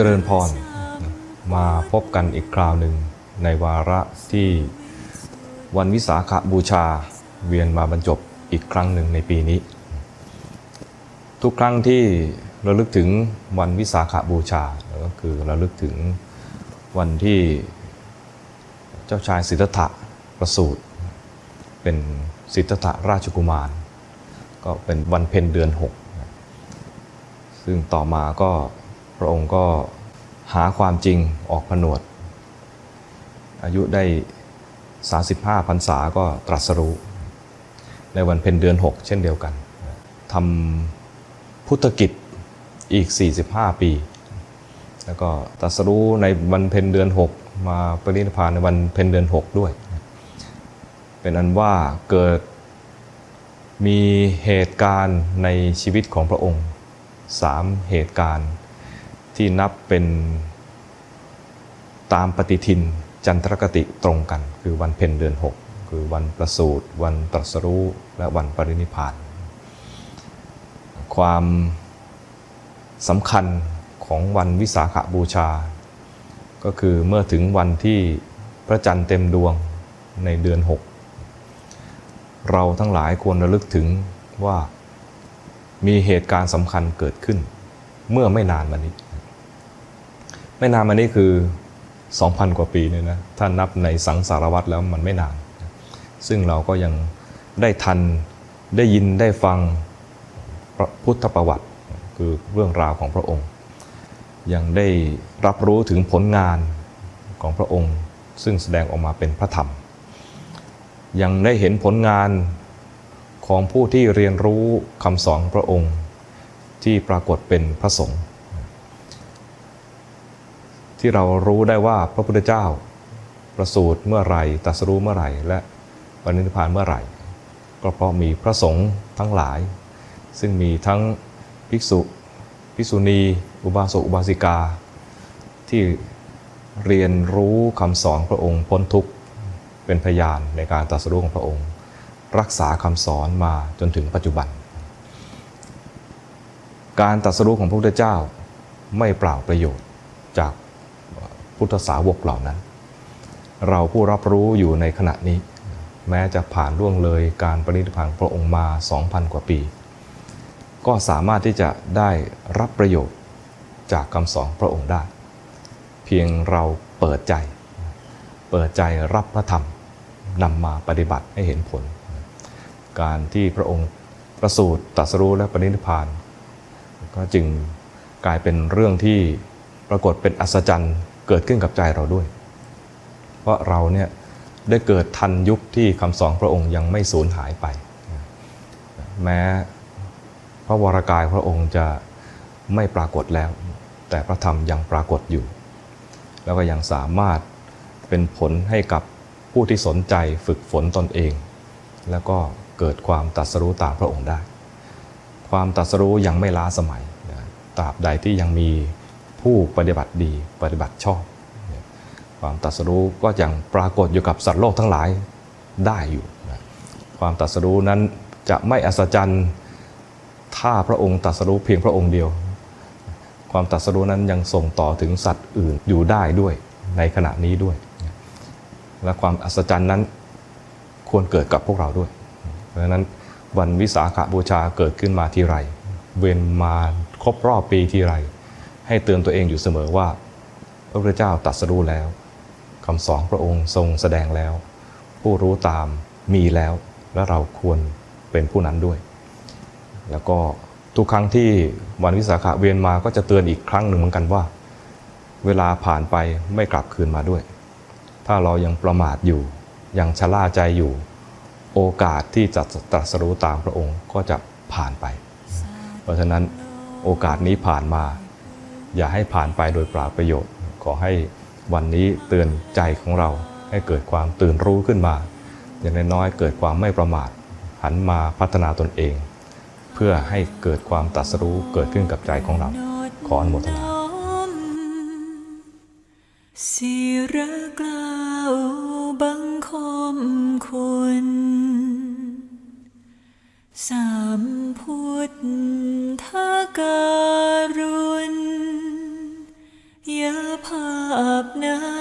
จริญพรมาพบกันอีกคราวหนึ่งในวาระที่วันวิสาขบูชาเวียนมาบรรจบอีกครั้งหนึ่งในปีนี้ ทุกครั้งที่ระลึกถึงวันวิสาขบูชาก็คือระลึกถึงวันที่เจ้าชายสิทธัตถะประสูติเป็นสิทธัตถะราชกุมาร ก็เป็นวันเพ็ญเดือนหกซึ่งต่อมาก็ พระองค์ก็หาความจริงออกผนวด อายุได้ 35พรรษาก็ตรัสรู้ ในวันเพ็ญเดือน 6 เช่นเดียวกันทำพุทธกิจอีก 45 ปี แล้วก็ตรัสรู้ในวันเพ็ญเดือน 6 มาปรินิพพานในวันเพ็ญเดือน 6 ด้วย เป็นอันว่าเกิดมีเหตุการณ์ในชีวิตของพระองค์สามเหตุการณ์ ที่นับเป็นตามปฏิทินจันทรคติตรงกัน คือวันเพ็ญเดือน 6 คือวันประสูติวันตรัสรู้และวันปรินิพาน ความสำคัญของวันวิสาขบูชา ก็คือเมื่อถึงวันที่พระจันทร์เต็มดวงในเดือน 6 เราทั้งหลายควรระลึกถึงว่ามีเหตุการณ์สำคัญเกิดขึ้น เมื่อไม่นานมานี้ ไม่นานมานี้คือ 2,000 กว่าปีเนี่ยนะถ้านับในสังสารวัตรแล้วมันไม่นาน ซึ่งเราก็ยังได้ทันได้ยินได้ฟังพุทธประวัติ คือเรื่องราวของพระองค์ ยังได้รับรู้ถึงผลงานของพระองค์ ซึ่งแสดงออกมาเป็นพระธรรม ยังได้เห็นผลงานของผู้ที่เรียนรู้คำสอนพระองค์ ที่ปรากฏเป็นพระสงฆ์ ที่เรารู้ได้ว่าพระพุทธเจ้าประสูติเมื่อไหร่ตรัสรู้เมื่อไหร่ และปรินิพพานเมื่อไหร่ ก็เพราะมีพระสงฆ์ทั้งหลาย ซึ่งมีทั้งภิกษุภิกษุณี อุบาสกอุบาสิกา ที่เรียนรู้คำสอนพระองค์พ้นทุกข์เป็นพยานในการตรัสรู้ของพระองค์ รักษาคำสอนมาจนถึงปัจจุบัน การตรัสรู้ของพระพุทธเจ้าไม่เปล่าประโยชน์จาก พุทธสาวกเหล่านั้น เราผู้รับรู้อยู่ในขณะนี้ แม้จะผ่านล่วงเลยการปรินิพพานพระองค์มา 2,000 กว่าปี ก็สามารถที่จะได้รับประโยชน์จากคำสอนพระองค์ได้ เพียงเราเปิดใจ เปิดใจรับพระธรรมนำมาปฏิบัติให้เห็นผล การที่พระองค์ประสูติตรัสรู้และปรินิพพาน ก็จึงกลายเป็นเรื่องที่ปรากฏเป็นอัศจรรย์ เกิดขึ้นกับใจเราด้วย เพราะเราเนี่ยได้เกิดทันยุคที่คำสอนพระองค์ยังไม่สูญหายไป แม้พระวรากายพระองค์จะไม่ปรากฏแล้ว แต่พระธรรมยังปรากฏอยู่ แล้วก็ยังสามารถเป็นผลให้กับผู้ที่สนใจฝึกฝนตนเอง แล้วก็เกิดความตรัสรู้ตามพระองค์ได้ ความตรัสรู้ยังไม่ล้าสมัยตราบใดที่ยังมี ผู้ปฏิบัติดีปฏิบัติชอบ ความตรัสรู้ก็ยังปรากฏอยู่กับสัตว์โลกทั้งหลายได้อยู่ ความตรัสรู้นั้นจะไม่อัศจรรย์ถ้าพระองค์ตรัสรู้เพียงพระองค์เดียว ความตรัสรู้นั้นยังส่งต่อถึงสัตว์อื่นอยู่ได้ด้วยในขณะนี้ด้วย และความอัศจรรย์นั้นควรเกิดกับพวกเราด้วย เพราะฉะนั้นวันวิสาขบูชาเกิดขึ้นมาทีไร เวียนมาครบรอบปีทีไร ให้เตือนตัวเองอยู่เสมอว่า พระพุทธเจ้าตรัสรู้แล้วคำสอนพระองค์ทรงแสดงแล้ว ผู้รู้ตามมีแล้ว และเราควรเป็นผู้นั้นด้วย แล้วก็ทุกครั้งที่วันวิสาขะเวียนมาก็จะเตือนอีกครั้งหนึ่งเหมือนกันว่า เวลาผ่านไปไม่กลับคืนมาด้วย ถ้าเรายังประมาทอยู่ ยังชะล่าใจอยู่ โอกาสที่จะตรัสรู้ตามพระองค์ก็จะผ่านไป เพราะฉะนั้นโอกาสนี้ผ่านมา อย่าให้ผ่านไปโดยเปล่าประโยชน์ ขอให้วันนี้เตือนใจของเราให้เกิดความตื่นรู้ขึ้นมา อย่างน้อยๆเกิดความไม่ประมาท หันมาพัฒนาตนเอง เพื่อให้เกิดความตัสรู้เกิดขึ้นกับใจของเรา ขออนุโมทนาสิระกลา นั้นนิรัน